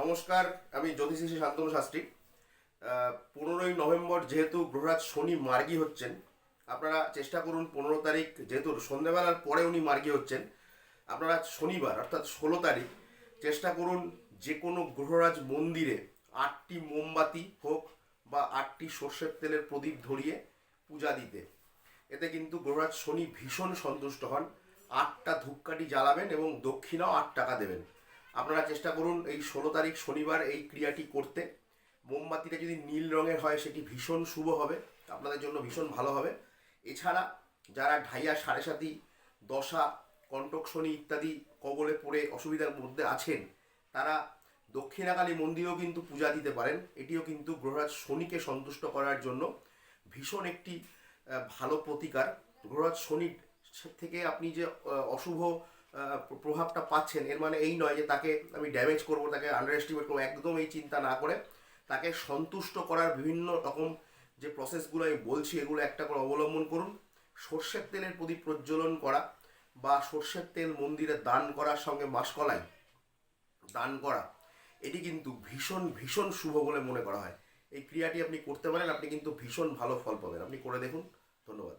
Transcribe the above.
নমস্কার, আমি জ্যোতিষী শান্তনু শাস্ত্রী। পনেরোই নভেম্বর যেহেতু গ্রহরাজ শনি মার্গী হচ্ছেন, আপনারা চেষ্টা করুন পনেরো তারিখ, যেহেতু সন্ধেবেলার পরে উনি মার্গী হচ্ছেন, আপনারা শনিবার, অর্থাৎ ষোলো তারিখ, চেষ্টা করুন যে কোনো গ্রহরাজ মন্দিরে আটটি মোমবাতি হোক বা আটটি সর্ষের তেলের প্রদীপ ধরিয়ে পূজা দিতে। এতে কিন্তু গ্রহরাজ শনি ভীষণ সন্তুষ্ট হন, আটটা ধূপকাঠি জ্বালাবেন এবং দক্ষিণাও আট টাকা দেবেন। আপনারা চেষ্টা করুন এই ষোলো তারিখ শনিবার এই ক্রিয়াটি করতে। মোমবাতিটা যদি নীল রঙের হয়, সেটি ভীষণ শুভ হবে। আপনাদের জন্য ভীষণ ভালো হবে। এছাড়া যারা ঢাইয়া সাড়ে সাতি দশা কণ্টক শনি ইত্যাদি কবলে পড়ে অসুবিধার মধ্যে আছেন, তারা দক্ষিণাকালী মন্দিরেও কিন্তু পূজা দিতে পারেন। এটিও কিন্তু গ্রহরাজ শনিকে সন্তুষ্ট করার জন্য ভীষণ একটি ভালো প্রতিকার। গ্রহরাজ শনির থেকে আপনি যে অশুভ প্রভাবটা পাচ্ছেন। এর মানে এই নয় যে তাকে আমি ড্যামেজ করব, তাকে আন্ডার এস্টিমেট করব, একদম এই চিন্তা না করে তাকে সন্তুষ্ট করার বিভিন্ন রকম যে প্রসেসগুলো আমি বলছি, এগুলো একটা করে অবলম্বন করুন। সর্ষের তেলের প্রদীপ প্রজ্বলন করা বা সর্ষের তেল মন্দিরে দান করার সঙ্গে মাসকলাই দান করা, এটি কিন্তু ভীষণ ভীষণ শুভ বলে মনে করা হয়। এই ক্রিয়াটি আপনি করতে পারেন, আপনি কিন্তু ভীষণ ভালো ফল পাবেন। আপনি করে দেখুন। ধন্যবাদ।